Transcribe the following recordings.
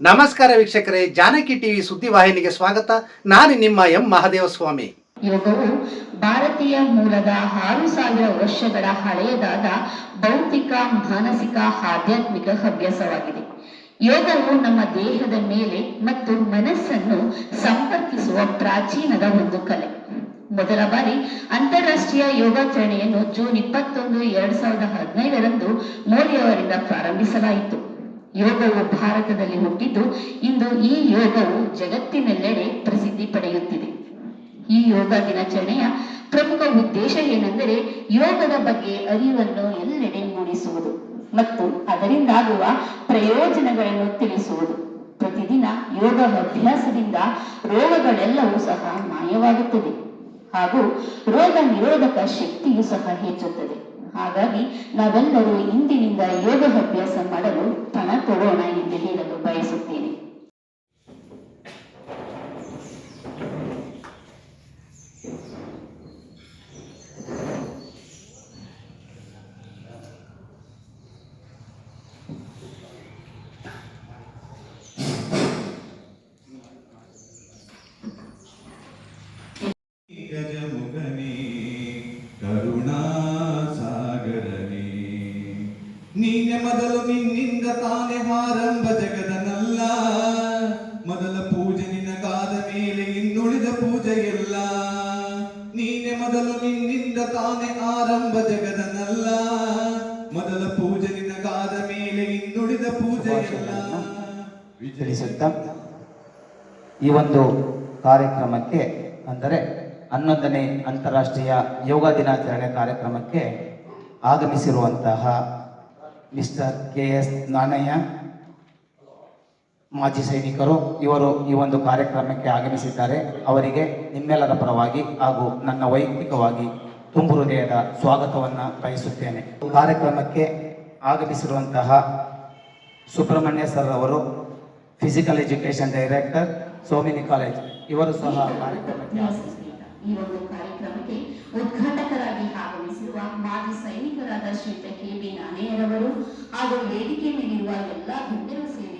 ನಮಸ್ಕಾರ ವೀಕ್ಷಕರೇ, ಜಾನಕಿ ಟಿವಿ ಸುದ್ದಿವಾಹಿನಿಗೆ ಸ್ವಾಗತ. ನಾನು ನಿಮ್ಮ ಎಂ ಮಹಾದೇವ ಸ್ವಾಮಿ ಯೋಗವು ಭಾರತೀಯ ಮೂಲದ ಆರು ಸಾವಿರ ವರ್ಷಗಳ ಹಳೆಯದಾದ ಭೌತಿಕ, ಮಾನಸಿಕ, ಆಧ್ಯಾತ್ಮಿಕ ಅಭ್ಯಾಸವಾಗಿದೆ ಯೋಗವು ನಮ್ಮ ದೇಹದ ಮೇಲೆ ಮತ್ತು ಮನಸ್ಸನ್ನು ಸಂಪರ್ಕಿಸುವ ಪ್ರಾಚೀನದ ಒಂದು ಕಲೆ. ಮೊದಲ ಬಾರಿ ಅಂತಾರಾಷ್ಟ್ರೀಯ ಯೋಗಾಚರಣೆಯನ್ನು ಜೂನ್ ಇಪ್ಪತ್ತೊಂದು, ಎರಡ್ ಸಾವಿರದ ಹದಿನೈದರಂದು ಮೋದಿ ಪ್ರಾರಂಭಿಸಲಾಯಿತು. ಯೋಗವು ಭಾರತದಲ್ಲಿ ಹುಟ್ಟಿದ್ದು ಇಂದು ಈ ಯೋಗವು ಜಗತ್ತಿನೆಲ್ಲೆಡೆ ಪ್ರಸಿದ್ಧಿ ಪಡೆಯುತ್ತಿದೆ. ಈ ಯೋಗ ದಿನಾಚರಣೆಯ ಪ್ರಮುಖ ಉದ್ದೇಶ ಏನೆಂದರೆ ಯೋಗದ ಬಗ್ಗೆ ಅರಿವನ್ನು ಎಲ್ಲೆಡೆ ಮೂಡಿಸುವುದು ಮತ್ತು ಅದರಿಂದಾಗುವ ಪ್ರಯೋಜನಗಳನ್ನು ತಿಳಿಸುವುದು. ಪ್ರತಿದಿನ ಯೋಗ ಅಭ್ಯಾಸದಿಂದ ರೋಗಗಳೆಲ್ಲವೂ ಸಹ ಮಾಯವಾಗುತ್ತದೆ ಹಾಗೂ ರೋಗ ನಿರೋಧಕ ಶಕ್ತಿಯು ಸಹ ಹೆಚ್ಚುತ್ತದೆ. ಹಾಗಾಗಿ ನಾವೆಲ್ಲರೂ ಇಂದಿನಿಂದ ಯೋಗ ಅಭ್ಯಾಸ ಮಾಡಲು ಪಣ ತೊಡೋಣ ಎಂದು ಹೇಳಲು ಬಯಸುತ್ತೇನೆ. ಪೂಜೆ ತಿಳಿಸುತ್ತಾ ಈ ಒಂದು ಕಾರ್ಯಕ್ರಮಕ್ಕೆ ಅಂದರೆ ಹನ್ನೊಂದನೇ ಅಂತಾರಾಷ್ಟ್ರೀಯ ಯೋಗ ದಿನಾಚರಣೆ ಕಾರ್ಯಕ್ರಮಕ್ಕೆ ಆಗಮಿಸಿರುವಂತಹ ಮಿಸ್ಟರ್ ಕೆ ಎಸ್ ನಾಣಯ್ಯ ಮಾಜಿ ಸೈನಿಕರು ಇವರು ಈ ಒಂದು ಕಾರ್ಯಕ್ರಮಕ್ಕೆ ಆಗಮಿಸಿದ್ದಾರೆ. ಅವರಿಗೆ ನಿಮ್ಮೆಲ್ಲರ ಪರವಾಗಿ ಹಾಗೂ ನನ್ನ ವೈಯಕ್ತಿಕವಾಗಿ ತುಂಬು ಹೃದಯದ ಸ್ವಾಗತವನ್ನು ಬಯಸುತ್ತೇನೆ. ಕಾರ್ಯಕ್ರಮಕ್ಕೆ ಆಗಮಿಸಿರುವಂತಹ ಸುಬ್ರಹ್ಮಣ್ಯ ಸರ್ ಅವರು ಫಿಸಿಕಲ್ ಎಜುಕೇಶನ್ ಡೈರೆಕ್ಟರ್ ಸೋಮಿನಿ ಕಾಲೇಜ್ ಇವರು ಸಹ ಕಾರ್ಯಕ್ರಮಕ್ಕೆ ಆಗಮಿಸಿದ್ದಾರೆ. ಈ ಒಂದು ಕಾರ್ಯಕ್ರಮಕ್ಕೆ ಉದ್ಘಾಟಕರಾಗಿ ಆಗಮಿಸಿರುವ ಮಾಜಿ ಸೈನಿಕರಾದ ಶ್ರೀ ಕೆ ಬಿ ನಾಣಯ್ಯರವರು ಹಾಗೂ ವೇದಿಕೆ ಮೇಲಿರುವ ಎಲ್ಲಾ ಗಣ್ಯರು ಸೇರಿ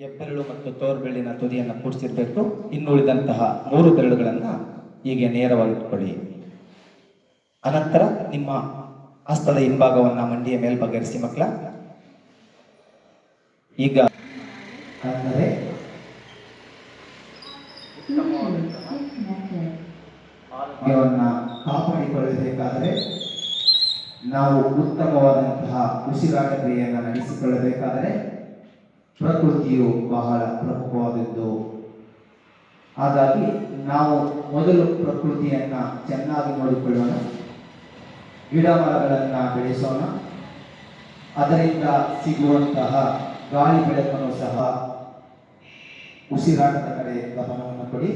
ಹೆಬ್ಬೆರಳು ಮತ್ತು ತೋರ್ಬೆರಳಿನ ತುದಿಯನ್ನು ಕೂಡಿಸಿರ್ಬೇಕು. ಇನ್ನುಳಿದಂತಹ ಮೂರು ಬೆರಳುಗಳನ್ನು ಹೀಗೆ ನೇರವಾಗಿಟ್ಕೊಳ್ಳಿ ಅನಂತರ ನಿಮ್ಮ ಹಸ್ತದ ಹಿಂಭಾಗವನ್ನು ಮಂಡಿಯ ಮೇಲ್ಭಾಗರಿಸಿ ಮಕ್ಕಳ. ಈಗ ಅಂದರೆ ಕಾಪಾಡಿಕೊಳ್ಳಬೇಕಾದರೆ ನಾವು ಉತ್ತಮವಾದಂತಹ ಉಸಿರಾಟ ಕ್ರಿಯೆಯನ್ನು ನಡೆಸಿಕೊಳ್ಳಬೇಕಾದರೆ ಪ್ರಕೃತಿಯು ಬಹಳ ಪ್ರಮುಖವಾದದ್ದು. ಹಾಗಾಗಿ ನಾವು ಮೊದಲು ಪ್ರಕೃತಿಯನ್ನ ಚೆನ್ನಾಗಿ ನೋಡಿಕೊಳ್ಳೋಣ. ಗಿಡ ಮರಗಳನ್ನ ಬೆಳೆಸೋಣ. ಅದರಿಂದ ಸಿಗುವಂತಹ ಗಾಳಿ ಬೆಳಕನ್ನು ಸಹ ಉಸಿರಾಟದ ಕಡೆ ಗಮನವನ್ನು ಕೊಡಿ.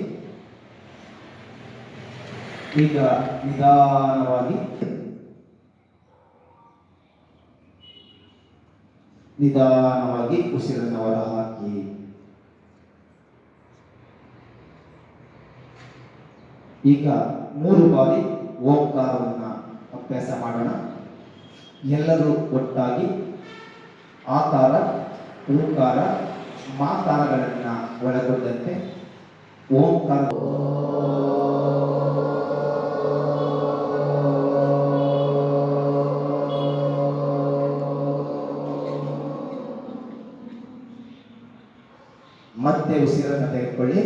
ಈಗ ನಿಧಾನವಾಗಿ ನಿಧಾನವಾಗಿ ಉಸಿರನ್ನು ಹೊರಹಾಕಿ ಈಗ ಮೂರು ಬಾರಿ ಓಂಕಾರವನ್ನ ಅಭ್ಯಾಸ ಮಾಡೋಣ. ಎಲ್ಲರೂ ಒಟ್ಟಾಗಿ ಆಕಾರ, ಓಂಕಾರ ಮಾತಾರಗಳನ್ನ ಒಳಗೊಂಡಂತೆ ಓಂಕಾರ. ಮತ್ತೆ ಉಸಿರನ್ನು ತೆಗೆದುಕೊಳ್ಳಿ.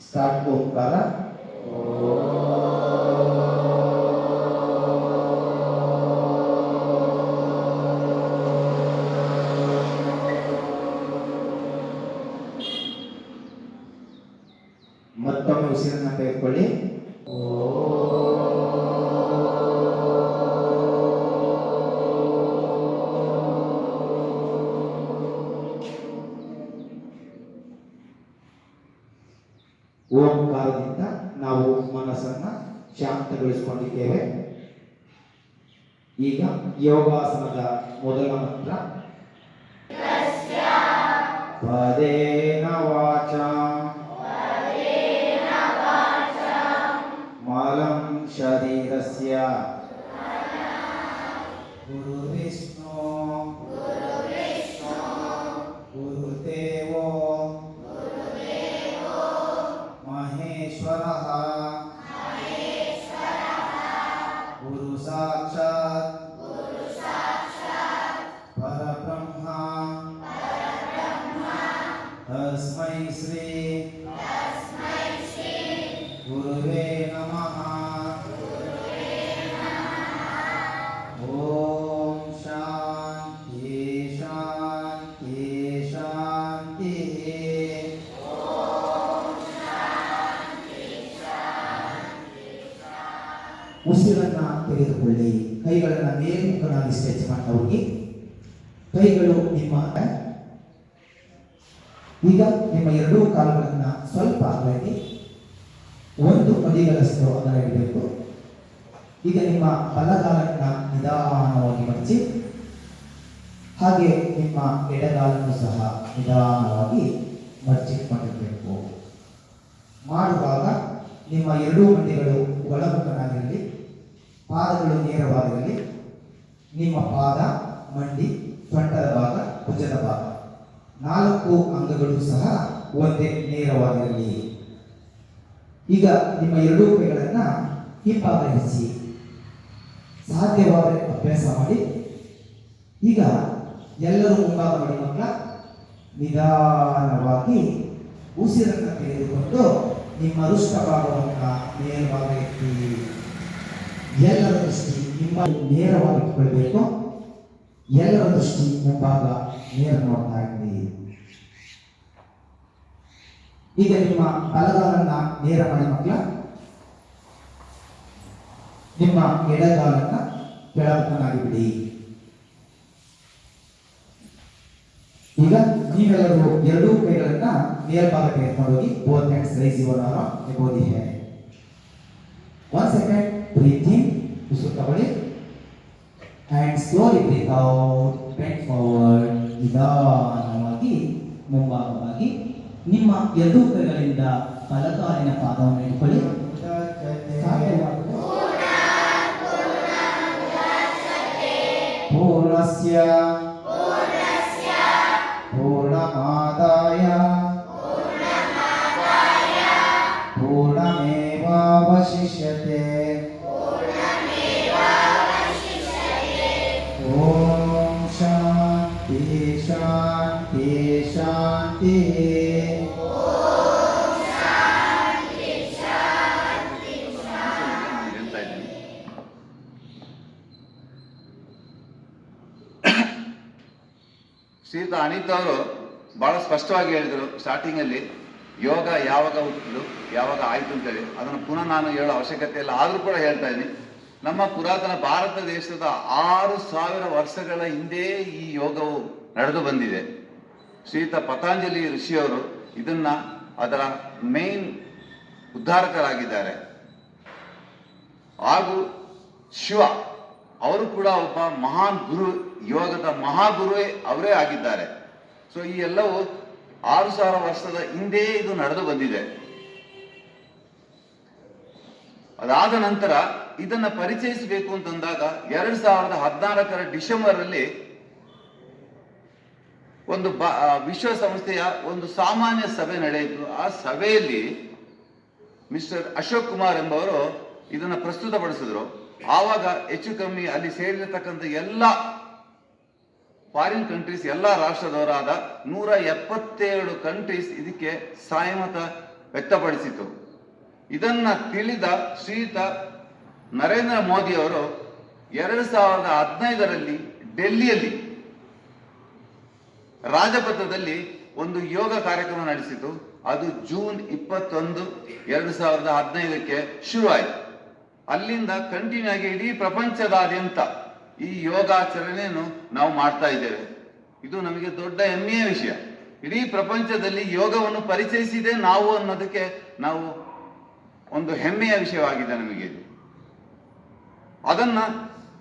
ಸ್ಟಾರ್ಟ್ ಓಂಕಾರ ಮತ್ತೊಮ್ಮೆ ಉಸಿರನ್ನು ತೆಗೆದುಕೊಳ್ಳಿ. ಓಂಕಾರದಿಂದ ನಾವು ಮನಸ್ಸನ್ನ ಶಾಂತಗೊಳಿಸಿಕೊಂಡಿದ್ದೇವೆ. ಈಗ ಯೋಗಾಸನದ ಮೊದಲ ಮಂತ್ರ. ಪದೇನ ವಾಚ ಉಸಿರನ್ನ ತೆಗೆದುಕೊಳ್ಳಿ. ಕೈಗಳನ್ನ ಮೇಲ್ಮುಖನಾಗಿ ಸ್ಟ್ರೆಚ್ ಮಾಡ್ತಾ ಹೋಗಿ ಕೈಗಳು ನಿಮ್ಮ ಈಗ ನಿಮ್ಮ ಎರಡೂ ಕಾಲುಗಳನ್ನ ಸ್ವಲ್ಪ ಅಗಲಿ ಒಂದು ಅಡಿಗಳಷ್ಟು ಅಗಲ ಇಡಬೇಕು. ಈಗ ನಿಮ್ಮ ಬಲಗಾಲನ್ನ ನಿಧಾನವಾಗಿ ಮಡಚಿ, ಹಾಗೆ ನಿಮ್ಮ ಎಡಗಾಲನ್ನು ಸಹ ನಿಧಾನವಾಗಿ ಮಡಚಿಕೊಂಡಿರಬೇಕು ಮಾಡುವಾಗ ನಿಮ್ಮ ಎರಡೂ ಮಂಡಿಗಳು ಒಳಮುಖನಾಗಿರಲಿ ಪಾದಗಳು ನೇರವಾಗಿರಲಿ ನಿಮ್ಮ ಪಾದ, ಮಂಡಿ ಸೊಂಟದ ಭಾಗ, ಭುಜದ ಭಾಗ. ನಾಲ್ಕು ಅಂಗಗಳು ಸಹ ಒಂದೇ ನೇರವಾಗಿರಲಿ ಈಗ ನಿಮ್ಮ ಎರಡೂ ಕೈಗಳನ್ನ ಹಿಂಭಾಗ ಇರಿಸಿ ಸಾಧ್ಯವಾದರೆ ಅಭ್ಯಾಸ ಮಾಡಿ. ಈಗ ಎಲ್ಲರೂ ಮುಂಭಾಗ ಮಾಡಿ ಮಕ್ಕಳ, ನಿಧಾನವಾಗಿ ಉಸಿರನ್ನು ತೆಗೆದುಕೊಂಡು ನಿಮ್ಮ ಅರುಷ್ಟ ಭಾಗವನ್ನು ನೇರವಾಗಿ ಎಲ್ಲರ ದೃಷ್ಟಿ ನಿಮ್ಮ ನೇರವಾಗಿ ಇಟ್ಕೊಳ್ಬೇಕು. ಎಲ್ಲರ ದೃಷ್ಟಿ ಮುಂಭಾಗ ನೇರ ನೋಡ್ತಾ ಇದ್ದೀರಿ ಈಗ ನಿಮ್ಮ ಬಲಗಾಲನ್ನ ನೇರ ಮಾಡಿ ಮಕ್ಕಳ. ನಿಮ್ಮ ಎಡಗಾಲನ್ನ ಕೆಳಮುಖನಾಗಿ ಬಿಡಿ ಈಗ ನೀವೆಲ್ಲರೂ ಎರಡೂ ಕೈಗಳನ್ನ ಮೇಲ್ಭಾಗಕ್ಕೆ ಎತ್ಕೊಂಡು ಹೋಗಿ both hands raise your the head one second in ಉಸಿರು ತಗೊಳ್ಳಿ and slowly breathe out, bend forward, ನಿಧಾನವಾಗಿ ಮುಂಭಾಗವಾಗಿ ನಿಮ್ಮ ಎರಡೂ ಕೈಗಳಿಂದ ಬಲಗಾಲಿನ ಪಾದವನ್ನು ಇಟ್ಕೊಳ್ಳಿ ಪೂರ್ಣಸ್ಯ ಶಾಂತಿ. ಶ್ರೀಯುತ ಅನಿತ್ ಅವರು ಬಹಳ ಸ್ಪಷ್ಟವಾಗಿ ಹೇಳಿದರು ಸ್ಟಾರ್ಟಿಂಗ್ ಅಲ್ಲಿ ಯೋಗ ಯಾವಾಗ ಹುಟ್ಟಿದ್ರು ಯಾವಾಗ ಆಯ್ತು ಅಂತೇಳಿ. ಅದನ್ನು ಪುನಃ ನಾನು ಹೇಳೋ ಅವಶ್ಯಕತೆ ಇಲ್ಲ. ಆದರೂ ಕೂಡ ಹೇಳ್ತಾ ಇದ್ದೀನಿ. ನಮ್ಮ ಪುರಾತನ ಭಾರತ ದೇಶದ ಆರು ಸಾವಿರ ವರ್ಷಗಳ ಹಿಂದೆ ಈ ಯೋಗವು ನಡೆದು ಬಂದಿದೆ. ಶ್ರೀಯುತ ಪತಾಂಜಲಿ ಋಷಿಯವರು ಇದನ್ನ ಅದರ ಮೇನ್ ಉದ್ಧಾರಕರಾಗಿದ್ದಾರೆ. ಹಾಗೂ ಶಿವ, ಅವರು ಕೂಡ ಒಬ್ಬ ಮಹಾನ್ ಗುರು, ಯೋಗದ ಮಹಾಗುರುವೇ ಅವರೇ ಆಗಿದ್ದಾರೆ. ಸೊ ಈ ಎಲ್ಲವೂ ಆರು ಸಾವಿರ ವರ್ಷದ ಹಿಂದೆ ಇದು ನಡೆದು ಬಂದಿದೆ. ಅದಾದ ನಂತರ ಇದನ್ನ ಪರಿಚಯಿಸಬೇಕು ಅಂತಂದಾಗ ಎರಡ್ ಸಾವಿರದ ಹದಿನಾಲ್ಕರ ಡಿಸೆಂಬರ್ ಅಲ್ಲಿ ಒಂದು ಬ ವಿಶ್ವಸಂಸ್ಥೆಯ ಒಂದು ಸಾಮಾನ್ಯ ಸಭೆ ನಡೆಯಿತು. ಆ ಸಭೆಯಲ್ಲಿ ಮಿಸ್ಟರ್ ಅಶೋಕ್ ಕುಮಾರ್ ಎಂಬವರು ಇದನ್ನು ಪ್ರಸ್ತುತಪಡಿಸಿದ್ರು. ಆವಾಗ ಹೆಚ್ಚು ಕಮ್ಮಿ ಅಲ್ಲಿ ಸೇರಿರತಕ್ಕಂಥ ಎಲ್ಲ ಫಾರಿನ್ ಕಂಟ್ರೀಸ್ ಎಲ್ಲ ರಾಷ್ಟ್ರದವರಾದ ನೂರ ಎಪ್ಪತ್ತೇಳು ಕಂಟ್ರೀಸ್ ಇದಕ್ಕೆ ಸಾಯಮತ ವ್ಯಕ್ತಪಡಿಸಿತು. ಇದನ್ನ ತಿಳಿದ ಶ್ರೀಯುತ ನರೇಂದ್ರ ಮೋದಿ ಅವರು ಎರಡು ಸಾವಿರದ ಹದಿನೈದರಲ್ಲಿ ಡೆಲ್ಲಿಯಲ್ಲಿ ರಾಜಪಥದಲ್ಲಿ ಒಂದು ಯೋಗ ಕಾರ್ಯಕ್ರಮ ನಡೆಸಿತು ಅದು ಜೂನ್ ಇಪ್ಪತ್ತೊಂದು, ಎರಡು ಸಾವಿರದ ಹದಿನೈದಕ್ಕೆ ಶುರುವಾಯಿತು. ಅಲ್ಲಿಂದ ಕಂಟಿನ್ಯೂ ಆಗಿ ಇಡೀ ಪ್ರಪಂಚದಾದ್ಯಂತ ಈ ಯೋಗಾಚರಣೆಯನ್ನು ನಾವು ಮಾಡ್ತಾ ಇದ್ದೇವೆ. ಇದು ನಮಗೆ ದೊಡ್ಡ ಹೆಮ್ಮೆಯ ವಿಷಯ. ಇಡೀ ಪ್ರಪಂಚದಲ್ಲಿ ಯೋಗವನ್ನು ಪರಿಚಯಿಸಿದೆ ನಾವು ಅನ್ನೋದಕ್ಕೆ ನಾವು ಒಂದು ಹೆಮ್ಮೆಯ ವಿಷಯವಾಗಿದೆ ನಮಗೆ. ಅದನ್ನ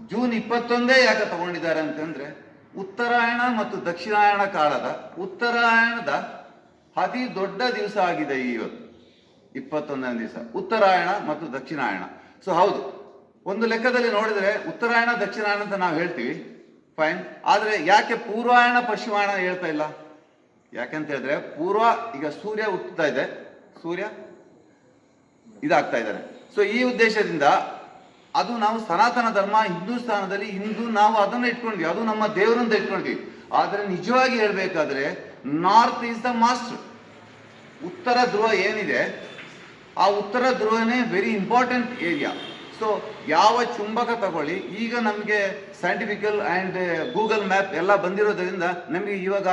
ಜೂನ್ ಇಪ್ಪತ್ತೊಂದೇ ಯಾಕೆ ತಗೊಂಡಿದ್ದಾರೆ ಅಂತಂದ್ರೆ ಉತ್ತರಾಯಣ ಮತ್ತು ದಕ್ಷಿಣಾಯಣ ಕಾಲದ ಉತ್ತರಾಯಣದ ಅತಿ ದೊಡ್ಡ ದಿವಸ ಆಗಿದೆ ಇವತ್ತು. ಇಪ್ಪತ್ತೊಂದನೇ ದಿವಸ. ಉತ್ತರಾಯಣ ಮತ್ತು ದಕ್ಷಿಣಾಯಣ. ಸೊ ಹೌದು. ಒಂದು ಲೆಕ್ಕದಲ್ಲಿ ನೋಡಿದರೆ ಉತ್ತರಾಯಣ, ದಕ್ಷಿಣಾಯಣ ಅಂತ ನಾವು ಹೇಳ್ತೀವಿ. ಫೈನ್ ಆದರೆ ಯಾಕೆ ಪೂರ್ವಾಯಣ, ಪಶ್ಚಿಮಾಯಣ ಹೇಳ್ತಾ ಇಲ್ಲ? ಯಾಕೆಂತ ಹೇಳಿದ್ರೆ ಪೂರ್ವ, ಈಗ ಸೂರ್ಯ ಹುಟ್ಟುತ್ತಾ ಇದೆ. ಸೂರ್ಯ ಇದಾಗ್ತಾ ಇದ್ದಾರೆ. ಸೊ ಈ ಉದ್ದೇಶದಿಂದ ಅದು ನಾವು ಸನಾತನ ಧರ್ಮ ಹಿಂದೂಸ್ತಾನದಲ್ಲಿ ಹಿಂದೂ ನಾವು ಅದನ್ನ ಇಟ್ಕೊಂಡ್ವಿ. ಅದು ನಮ್ಮ ದೇವರಂತ ಇಟ್ಕೊಂಡ್ವಿ. ಆದರೆ ನಿಜವಾಗಿ ಹೇಳಬೇಕಾದ್ರೆ ನಾರ್ತ್ ಈಸ್ ದ ಮಾಸ್ಟರ್ ಉತ್ತರ ಧ್ರುವ ಏನಿದೆ, ಆ ಉತ್ತರ ಧ್ರುವನೇ ವೆರಿ ಇಂಪಾರ್ಟೆಂಟ್ ಏರಿಯಾ ಸೊ ಯಾವ ಚುಂಬಕ ತಗೊಳ್ಳಿ, ಈಗ ನಮಗೆ ಸೈಂಟಿಫಿಕಲ್ ಆ್ಯಂಡ್ ಗೂಗಲ್ ಮ್ಯಾಪ್ ಎಲ್ಲ ಬಂದಿರೋದ್ರಿಂದ ನಮಗೆ ಇವಾಗ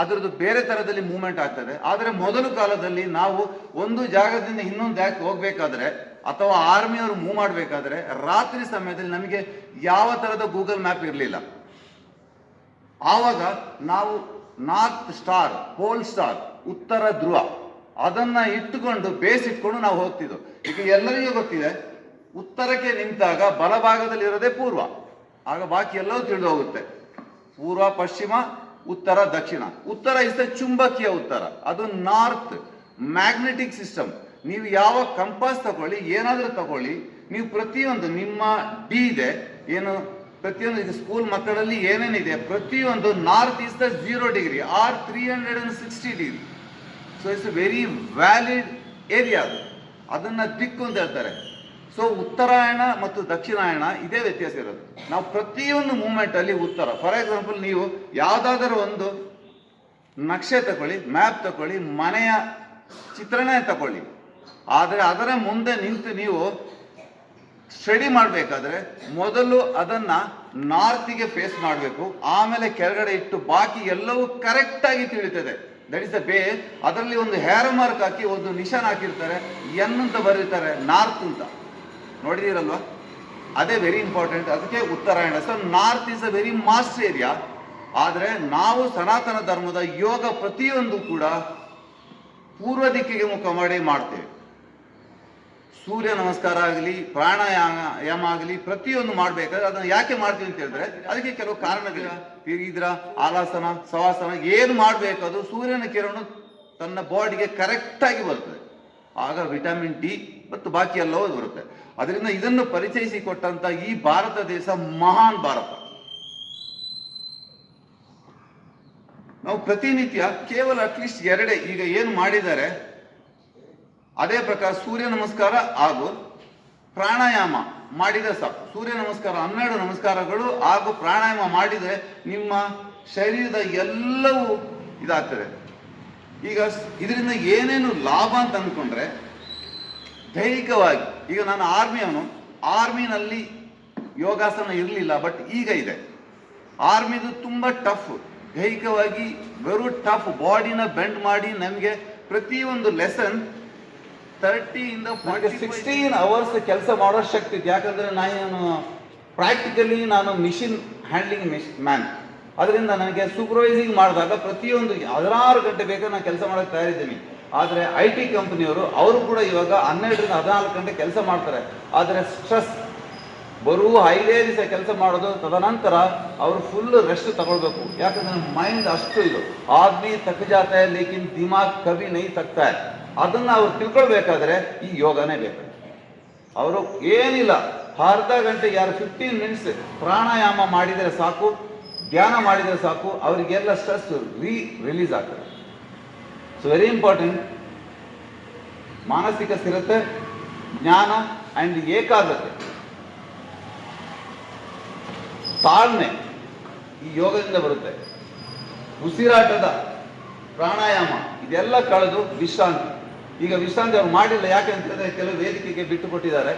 ಅದರದ್ದು ಬೇರೆ ಥರದಲ್ಲಿ ಮೂವ್ಮೆಂಟ್ ಆಗ್ತದೆ. ಆದರೆ ಮೊದಲು ಕಾಲದಲ್ಲಿ ನಾವು ಒಂದು ಜಾಗದಿಂದ ಇನ್ನೊಂದು ಜಾಗಕ್ಕೆ ಹೋಗ್ಬೇಕಾದ್ರೆ ಅಥವಾ ಆರ್ಮಿಯವರು ಮೂವ್ ಮಾಡಬೇಕಾದ್ರೆ ರಾತ್ರಿ ಸಮಯದಲ್ಲಿ ನಮಗೆ ಯಾವ ಥರದ ಗೂಗಲ್ ಮ್ಯಾಪ್ ಇರಲಿಲ್ಲ. ಆವಾಗ ನಾವು ನಾರ್ತ್ ಸ್ಟಾರ್, ಪೋಲ್ ಸ್ಟಾರ್, ಉತ್ತರ ಧ್ರುವ, ಅದನ್ನ ಇಟ್ಟುಕೊಂಡು ಬೇಸ್ ಇಟ್ಕೊಂಡು ನಾವು ಹೋಗ್ತಿದ್ವು ಈಗ ಎಲ್ಲರಿಗೂ ಗೊತ್ತಿದೆ, ಉತ್ತರಕ್ಕೆ ನಿಂತಾಗ ಬಲಭಾಗದಲ್ಲಿ ಇರೋದೇ ಪೂರ್ವ. ಆಗ ಬಾಕಿ ಎಲ್ಲವೂ ತಿಳಿದು ಹೋಗುತ್ತೆ. ಪೂರ್ವ, ಪಶ್ಚಿಮ, ಉತ್ತರ, ದಕ್ಷಿಣ. ಉತ್ತರ ಇಸ್ ಚುಂಬಕೀಯ ಉತ್ತರ. ಅದು ನಾರ್ತ್ ಮ್ಯಾಗ್ನೆಟಿಕ್ ಸಿಸ್ಟಮ್ ನೀವು ಯಾವ ಕಂಪಾಸ್ ತಗೊಳ್ಳಿ, ಏನಾದರೂ ತಗೊಳ್ಳಿ, ನೀವು ಪ್ರತಿಯೊಂದು ನಿಮ್ಮ ಡಿ ಇದೆ, ಏನು, ಪ್ರತಿಯೊಂದು ಇದು ಸ್ಕೂಲ್ ಮಕ್ಕಳಲ್ಲಿ ಏನೇನಿದೆ, ಪ್ರತಿಯೊಂದು north is the zero degree or three hundred and sixty degree so it's very valid area ಅದು. ಅದನ್ನ ದಿಕ್ಕು ಅಂತ ಹೇಳ್ತಾರೆ. ಸೊ ಉತ್ತರಾಯಣ ಮತ್ತು ದಕ್ಷಿಣಾಯಣ ಇದೇ ವ್ಯತ್ಯಾಸ ಇರೋದು. ನಾವು ಪ್ರತಿಯೊಂದು ಮೂಮೆಂಟ್ ಅಲ್ಲಿ ಉತ್ತರ. ಫಾರ್ ಎಕ್ಸಾಂಪಲ್ ನೀವು ಯಾವುದಾದರೂ ಒಂದು ನಕ್ಷೆ ತಗೊಳ್ಳಿ ಮ್ಯಾಪ್ ತಗೊಳ್ಳಿ, ಮನೆಯ ಚಿತ್ರಣ ತಗೊಳ್ಳಿ. ಆದರೆ ಅದರ ಮುಂದೆ ನಿಂತು ನೀವು ಸ್ಟಡಿ ಮಾಡಬೇಕಾದ್ರೆ ಮೊದಲು ಅದನ್ನ ನಾರ್ತಿಗೆ ಫೇಸ್ ಮಾಡಬೇಕು. ಆಮೇಲೆ ಕೆಳಗಡೆ ಇಟ್ಟು ಬಾಕಿ ಎಲ್ಲವೂ ಕರೆಕ್ಟ್ ಆಗಿ ತಿಳಿತದೆ. ದಟ್ ಇಸ್ ದ ಬೇ ಅದರಲ್ಲಿ ಒಂದು ಹೇರ್ ಮಾರ್ಕ್ ಹಾಕಿ ಒಂದು ನಿಶಾನ್ ಹಾಕಿರ್ತಾರೆ. ಎನ್ ಅಂತ ಬರೀತಾರೆ ನಾರ್ತ್ ಅಂತ. ನೋಡಿದಿರಲ್ವಾ? ಅದೇ ವೆರಿ ಇಂಪಾರ್ಟೆಂಟ್ ಅದಕ್ಕೆ ಉತ್ತರಾಯಣ. So north is a very most area ಆದರೆ ನಾವು ಸನಾತನ ಧರ್ಮದ ಯೋಗ ಪ್ರತಿಯೊಂದು ಕೂಡ ಪೂರ್ವ ದಿಕ್ಕಿಗೆ ಮುಖ ಮಾಡಿ ಮಾಡ್ತೇವೆ. ಸೂರ್ಯ ನಮಸ್ಕಾರ ಆಗಲಿ, ಪ್ರಾಣಾಯಾಮ ಆಗಲಿ, ಪ್ರತಿಯೊಂದು ಮಾಡಬೇಕಾದ್ರೆ ಅದನ್ನ ಯಾಕೆ ಮಾಡ್ತೀವಿ ಅಂತ ಹೇಳಿದ್ರೆ ಅದಕ್ಕೆ ಕೆಲವು ಕಾರಣಗಳಿವೆ. ಇದ್ರ ಆಲಾಸನ, ಸವಾಸನ ಏನು ಮಾಡಬೇಕು ಅದು ಸೂರ್ಯನ ಕಿರಣ ತನ್ನ ಬಾಡಿಗೆ ಕರೆಕ್ಟ್ ಆಗಿ ಬರ್ತದೆ. ಆಗ ವಿಟಮಿನ್ ಡಿ ಮತ್ತು ಬಾಕಿ ಎಲ್ಲವೂ ಬರುತ್ತೆ. ಅದರಿಂದ ಇದನ್ನು ಪರಿಚಯಿಸಿ ಕೊಟ್ಟಂತ ಈ ಭಾರತ ದೇಶ ಮಹಾನ್ ಭಾರತ. ನಾವು ಪ್ರತಿನಿತ್ಯ ಕೇವಲ ಅಟ್ಲೀಸ್ಟ್ ಎರಡೇ, ಈಗ ಏನು ಮಾಡಿದ್ದಾರೆ ಅದೇ ಪ್ರಕಾರ ಸೂರ್ಯ ನಮಸ್ಕಾರ ಹಾಗೂ ಪ್ರಾಣಾಯಾಮ ಮಾಡಿದ ಸಾಕು. ಸೂರ್ಯ ನಮಸ್ಕಾರ, ಹನ್ನೆರಡು ನಮಸ್ಕಾರಗಳು ಹಾಗೂ ಪ್ರಾಣಾಯಾಮ ಮಾಡಿದರೆ ನಿಮ್ಮ ಶರೀರದ ಎಲ್ಲವೂ ಇದಾಗ್ತದೆ. ಈಗ ಇದರಿಂದ ಏನೇನು ಲಾಭ ಅಂತ ಅಂದ್ಕೊಂಡ್ರೆ ದೈಹಿಕವಾಗಿ, ಈಗ ನಾನು ಆರ್ಮಿಯವನು, ಆರ್ಮಿನಲ್ಲಿ ಯೋಗಾಸನ ಇರಲಿಲ್ಲ, ಬಟ್ ಈಗ ಇದೆ. ಆರ್ಮಿದು ತುಂಬ ಟಫ್, ದೈಹಿಕವಾಗಿ ವೆರು ಟಫ್, ಬಾಡಿನ ಬೆಂಡ್ ಮಾಡಿ ನಮಗೆ ಪ್ರತಿಯೊಂದು ಲೆಸನ್ ತರ್ಟಿಯಿಂದ ಸಿಕ್ಸ್ಟೀನ್ ಅವರ್ಸ್ ಕೆಲಸ ಮಾಡೋ ಶಕ್ತಿ ಇದೆ. ಯಾಕಂದ್ರೆ ನಾನು ಪ್ರಾಕ್ಟಿಕಲಿ ನಾನು ಮಿಷಿನ್ ಹ್ಯಾಂಡ್ಲಿಂಗ್ ಮ್ಯಾನ್ ಅದರಿಂದ ನನಗೆ ಸೂಪರ್ವೈಸಿಂಗ್ ಮಾಡಿದಾಗ ಪ್ರತಿಯೊಂದು ಹದಿನಾರು ಗಂಟೆ ಬೇಕಾದ್ರೆ ನಾನು ಕೆಲಸ ಮಾಡಕ್ಕೆ ತಯಾರಿದ್ದೀನಿ. ಆದರೆ ಐ ಟಿ ಕಂಪ್ನಿಯವರು ಅವರು ಕೂಡ ಇವಾಗ ಹನ್ನೆರಡರಿಂದ ಹದಿನಾಲ್ಕು ಗಂಟೆ ಕೆಲಸ ಮಾಡ್ತಾರೆ. ಆದರೆ ಸ್ಟ್ರೆಸ್ ಬರುವ ಐದೇ ದಿವಸ ಕೆಲಸ ಮಾಡೋದು ತದನಂತರ ಅವರು ಫುಲ್ ರೆಸ್ಟ್ ತಗೊಳ್ಬೇಕು. ಯಾಕಂದ್ರೆ ಮೈಂಡ್ ಅಷ್ಟು ಇದು. ಆದ್ಮಿ ತಕ್ಕ ಜಾತ है, ಲೇಕಿನ್ ದಿಮಾಗ್ ಕವಿ ನೈ ತಗ್ತಾ. है. ಅದನ್ನ ಅವ್ರು ತಿಳ್ಕೊಳ್ಬೇಕಾದ್ರೆ ಈ ಯೋಗನೇ ಬೇಕು. ಅವರು ಏನಿಲ್ಲ, ಅರ್ಧ ಗಂಟೆ ಯಾರು ಫಿಫ್ಟೀನ್ ಮಿನಿಟ್ಸ್ ಪ್ರಾಣಾಯಾಮ ಮಾಡಿದರೆ ಸಾಕು, ಧ್ಯಾನ ಮಾಡಿದರೆ ಸಾಕು, ಅವರಿಗೆಲ್ಲ ಸ್ಟ್ರೆಸ್ ರೀ ರಿಲೀಸ್ ಆಗ್ತದೆ. ಸೊ ವೆರಿ ಇಂಪಾರ್ಟೆಂಟ್ ಮಾನಸಿಕ ಸ್ಥಿರತೆ, ಜ್ಞಾನ ಆ್ಯಂಡ್ ಏಕಾಗ್ರತೆ. ತಾಳ್ಮೆ ಈ ಯೋಗದಿಂದ ಬರುತ್ತೆ. ಉಸಿರಾಟದ ಪ್ರಾಣಾಯಾಮ, ಇದೆಲ್ಲ ಕಳೆದು ವಿಶ್ರಾಂತಿ. ಈಗ ವಿಶ್ರಾಂತಿ ಅವ್ರು ಮಾಡಿಲ್ಲ ಯಾಕೆ ಅಂತಂದ್ರೆ ಕೆಲವು ವೇದಿಕೆಗೆ ಬಿಟ್ಟು ಕೊಟ್ಟಿದ್ದಾರೆ.